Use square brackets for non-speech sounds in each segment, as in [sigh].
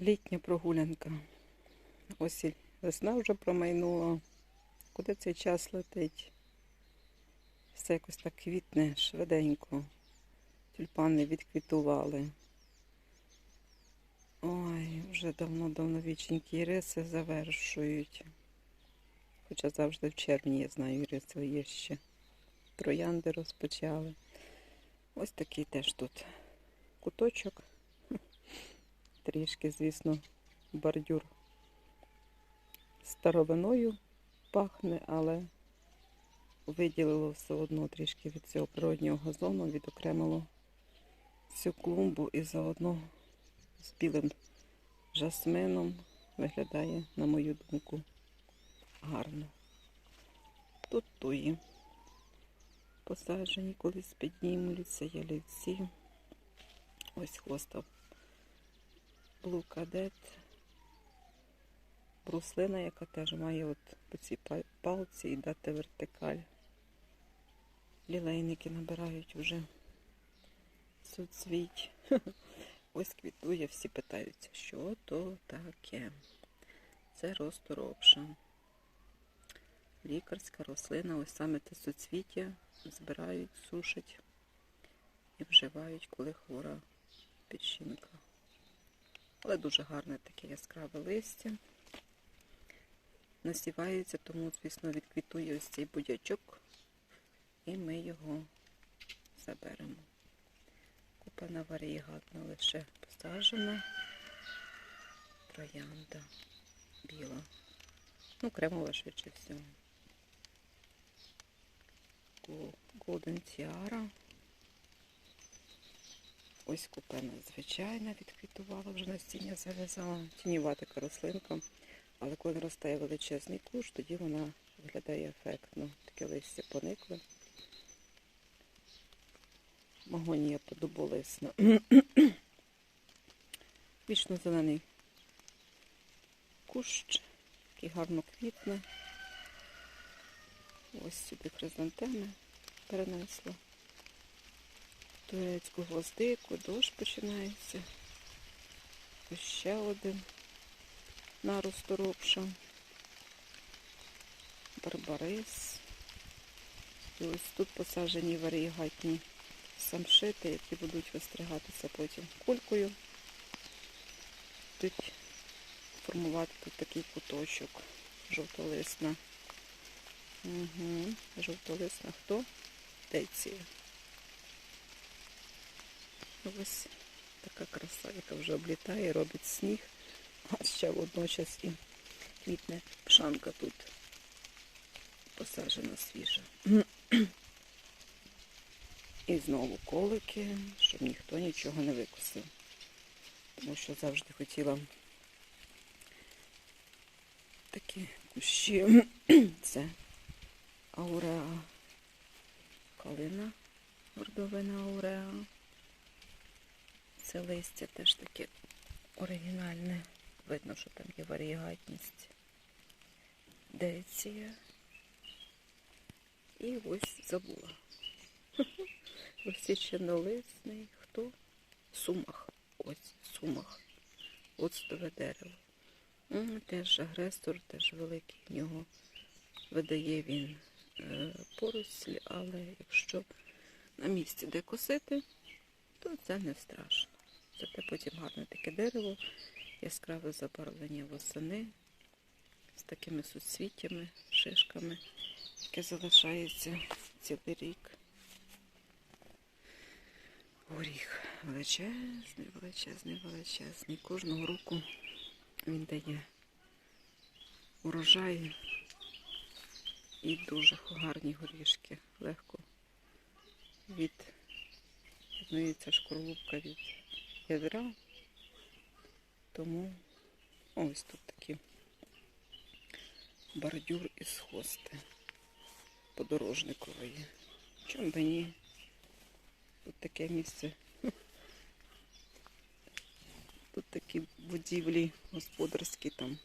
літня прогулянка. І весна вже промайнула. Куди цей час летить? Все якось так квітне швиденько. Тюльпани відквітували. Ой, вже давно-давно віченькі риси завершують. Хоча завжди в червні, я знаю, риси є ще. Троянди розпочали. Ось такий теж тут куточок. Трішки, звісно, бордюр старовиною пахне, але виділило все одно трішки від цього природнього газону, відокремило цю клумбу і заодно з білим жасмином виглядає, на мою думку, гарно. Тут туї посаджені, колись піднімуться ялівці. Ось хвоста Cadet. Бруслина, яка теж має от по цій палці і дати вертикаль. Лілейники набирають вже суцвіть. [laughs] Ось квітує, всі питаються, що то таке. Це розторопша. Лікарська рослина, ось саме те суцвіття збирають, сушать і вживають, коли хвора печінка. Але дуже гарне таке яскраве листя. Насівається, тому, звісно, відквітує ось цей будячок, і ми його заберемо. Купана варігатна лише посаджена. Троянда біла. Ну, кремова швидше всього. Golden Tiara. Ось купена звичайна відквітувала, вже насіння зав'язала. Тіньова така рослинка. Але коли росте величезний куш, тоді вона виглядає ефектно. Таке листя поникле. Магонія подоболисна. [clears throat] Вічно зелений кущ, який гарно квітне. Ось сюди хризантеми перенесла. Турецьку гвоздику, дощ починається. Ось ще один наросторопша. Барбарис. І ось тут посаджені варігатні самшити, які будуть вистригатися потім кулькою. Будуть формувати тут такий куточок жовтолисна. Угу. Жовтолисна хто? Теція. Ось така краса, яка вже облітає, робить сніг, а ще водночас і квітне пшанка тут посаджена свіжа. І знову колики, щоб ніхто нічого не викосив. Тому що завжди хотіла такі кущі. Це ауреа калина, гордовина ауреа. Це листя теж таке оригінальне. Видно, що там є варігатність. Деція. І ось забула. [laughs] Ось чернолисний. Хто? Сумах. Ось сумах. Оцтове дерево. Теж агресор, теж великий в нього видає він е, поросль, але якщо на місці де косити, то це не страшно. Зате потім гарне таке дерево, яскраве забарвлення восени з такими суцвіттями, шишками, яке залишається цілий рік. Горіх величезний, величезний, величезний. Кожного року він дає урожай і дуже гарні горішки. Легко від відмиється шкорлупка від ядра. Тому ось тут такі бордюр із хости подорожникової. Чому би ні? Тут таке місце. [laughs] Тут такі будівлі господарські там.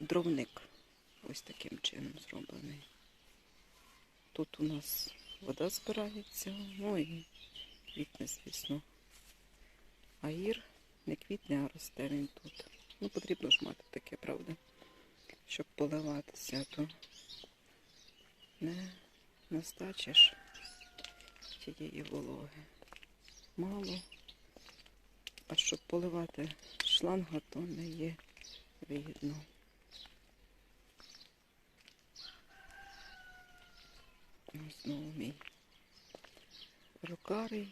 Дровник ось таким чином зроблений. Тут у нас вода збирається, ну і квітне, звісно. Аїр не квітне, а росте він тут. Ну, потрібно ж мати таке, правда? Щоб поливатися, то не настачиш тієї вологи. Мало. А щоб поливати шланга, то не є вигідно. Ось знову мій рокарий.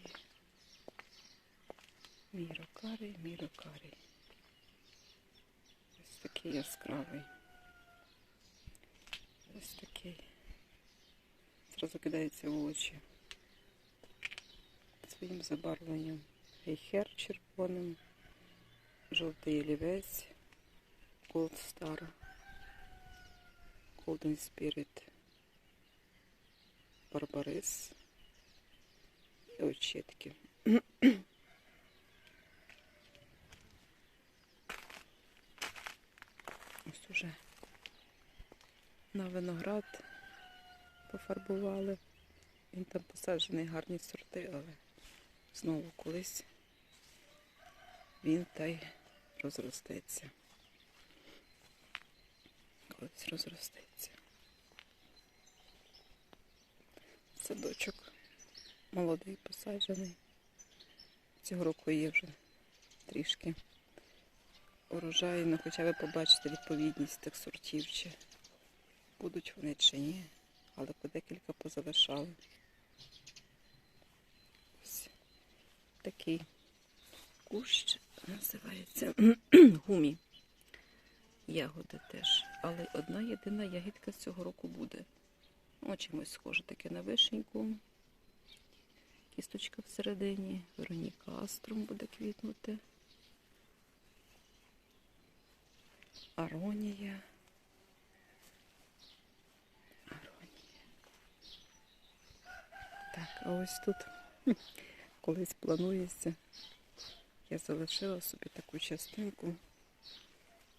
Мій рокарий, мій рокарий. Ось такий яскравий. Ось такий. Зразу кидається в очі. Своїм забарвленням. Гейхер червоним, жовтий олівець, Gold Star, Golden Spirit, Барбарис. І ось [clears throat] ще такі. Ось уже на виноград пофарбували. Він там посаджений гарні сорти, але знову колись він та й розростеться. Колись розростеться. Садочок молодий посаджений. Цього року є вже трішки урожай, ну хоча ви побачите відповідність тих сортів, чи будуть вони чи ні, але по декілька позалишали. Ось такий кущ називається [clears throat] гумі. Ягоди теж. Але одна єдина ягідка з цього року буде. О, чимось схоже таке на вишеньку. Кісточка всередині. Вероніка Аструм буде квітнути. Аронія. Аронія. Так, а ось тут [laughs] колись планується. Я залишила собі таку частинку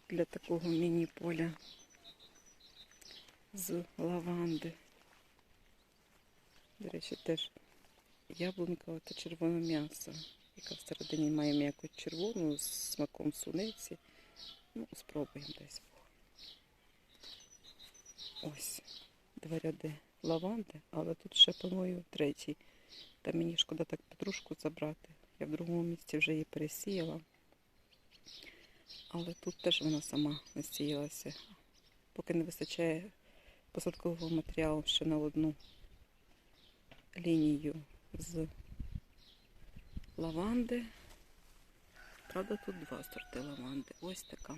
для такого міні-поля з лаванди. До речі, теж яблунка та червоне м'ясо, яка всередині має м'яку червону з смаком суниці. Ну, спробуємо десь. Ось два ряди лаванди, але тут ще планую третій. Та мені шкода так петрушку забрати. Я в другому місці вже її пересіяла. Але тут теж вона сама насіялася. Поки не вистачає посадкового матеріалу ще на одну лінію з лаванди. Правда, тут два сорти лаванди. Ось така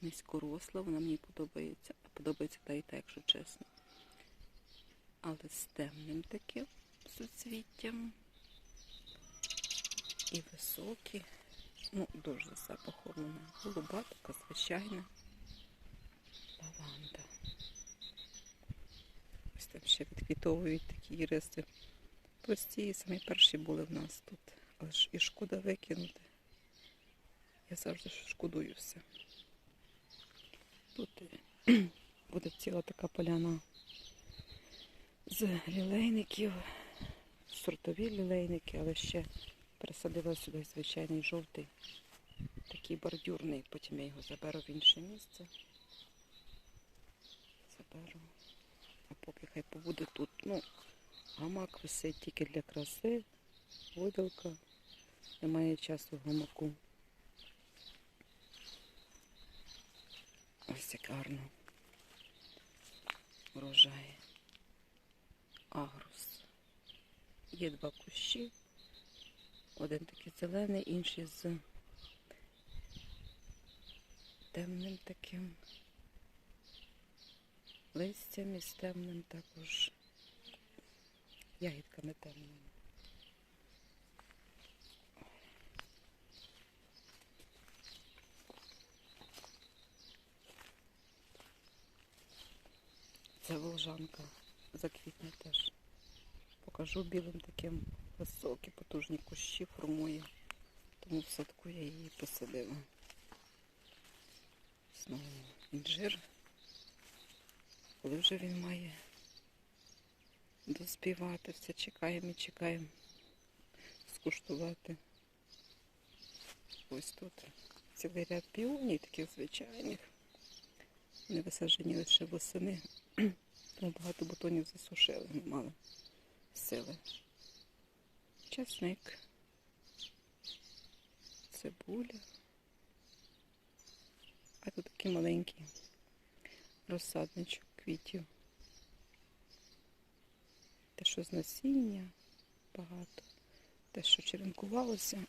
низькоросла, вона мені подобається. Подобається та і та, якщо чесно. Але з темним таким суцвіттям. І високі. Ну, дуже за запахом вона. Голуба така звичайна. Лаванда. Ось там ще відквітовують такі іриси. Прості, самі перші були в нас тут. Але ж і шкода викинути. Я завжди шкодую все. Тут е, [clears throat] буде ціла така поляна з лілейників, сортові лілейники, але ще пересадила сюди звичайний жовтий, такий бордюрний, потім я його заберу в інше місце. Заберу. А поки хай побуде тут. Ну, гамак висить тільки для краси, видалка. Немає часу гамаку. Ось як гарно. Урожай. Агрус. Є два кущі. Один такий зелений, інший з темним таким листям і з темним також ягідками темними. Це волжанка заквітне теж. Покажу білим таким високі, потужні кущі формує. Тому в садку я її посадила. Знову інжир. Коли вже він має доспівати, все чекаємо і чекаємо скуштувати. Ось тут цілий ряд піонів, таких звичайних. Вони висаджені лише восени. Тому багато бутонів засушили, не мали сили. Часник, цибуля. А тут такий маленький розсадничок квітів. Те, що з насіння багато, те, що черенкувалося.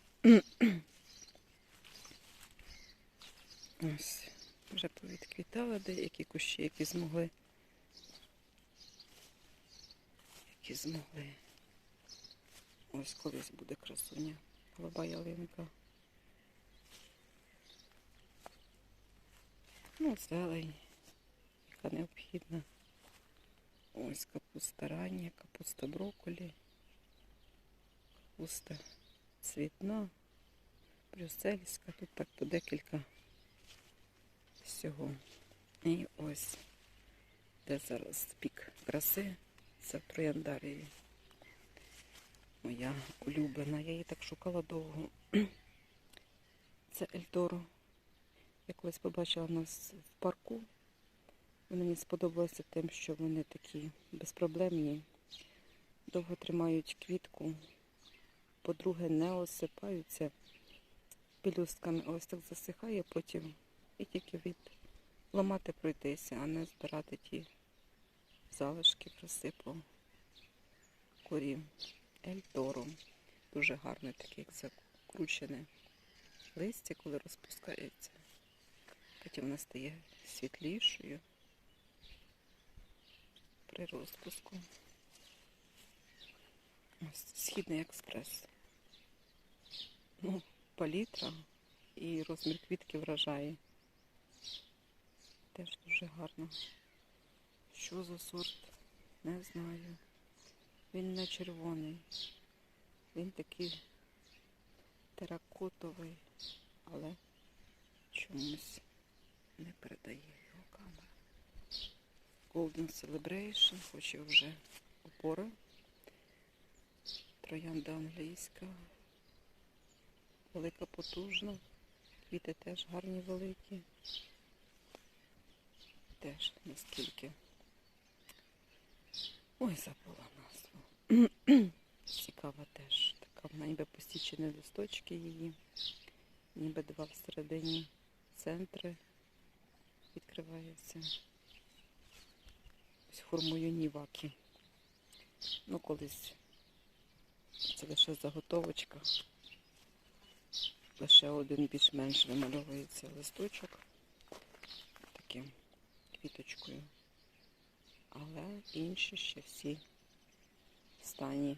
Ось, вже повідквітали деякі кущі, які змогли. Які змогли. Ось колись буде красуня. Голуба ялинка. Ну, зелень, яка необхідна. Ось капуста рання, капуста брокколі, капуста цвітна, брюссельська. Тут так по декілька всього. І ось, де зараз пік краси, це Трояндарії. Моя улюблена. Я її так шукала довго. [clears throat] Це Ельторо. Я колись побачила нас в парку. Вони мені сподобалося тим, що вони такі безпроблемні, довго тримають квітку. По-друге, не осипаються пелюстками. Ось так засихає потім і тільки від ламати пройтися, а не збирати ті залишки присипу корі. Ельторо. Дуже гарне таке, як закручене листя, коли розпускається. Потім вона стає світлішою при розпуску. Ось східний експрес. Ну, палітра і розмір квітки вражає. Теж дуже гарно. Що за сорт? Не знаю. Він не червоний. Він такий теракотовий, але чомусь не передає його камера. Golden Celebration, хоч і вже опора. Троянда англійська. Велика потужна. Квіти теж гарні великі. Теж наскільки. Ой, забула назву. [clears throat] Цікава теж. Така вона ніби посічені листочки її. Ніби два всередині центри відкриваються. Ось формою ніваки. Ну, колись це лише заготовочка. Лише один більш-менш вимальовується листочок таким квіточкою. Але інші ще всі в стані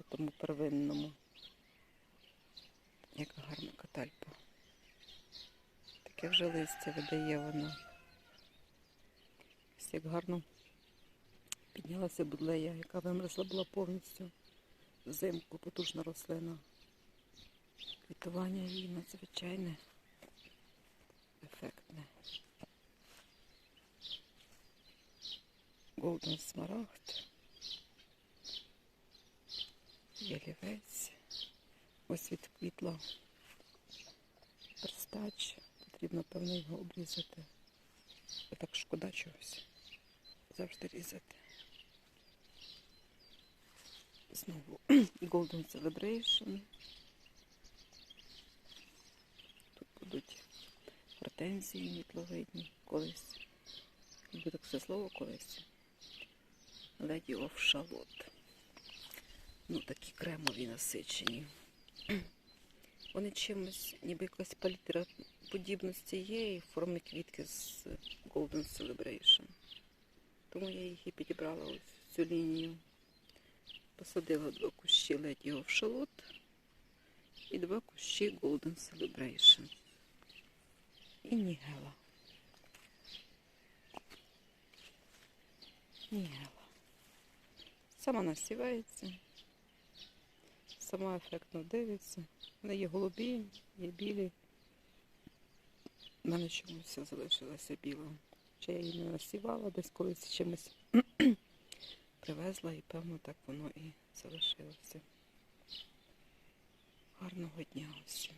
у тому первинному. Яка гарна катальпа. Таке вже листя видає вона. Ось як гарно піднялася будлея, яка вимерзла була повністю взимку, потужна рослина. Квітування її надзвичайне, ефектне. Голден смарагд. Ялівець. Ось відквітла перстач. Потрібно, певно, його обрізати. Так шкода чогось. Завжди різати. Знову [clears throat] Golden Celebration. Тут будуть гортензії мітловидні колись. Так це слово колись. Lady of Charlotte. Ну, такі кремові насичені. Вони чимось, ніби якась палітра подібності є і в формі квітки з Golden Celebration. Тому я їх і підібрала ось в цю лінію. Посадила два кущі Lady of Charlotte і два кущі Golden Celebration. І Нігела. Нігела. Сама насівається, сама ефектно дивиться. Вони є голубі, є білі. У мене чомусь все залишилося білим. Чи я її не насівала, десь колись чимось [clears throat] привезла і певно так воно і залишилося. Гарного дня усім.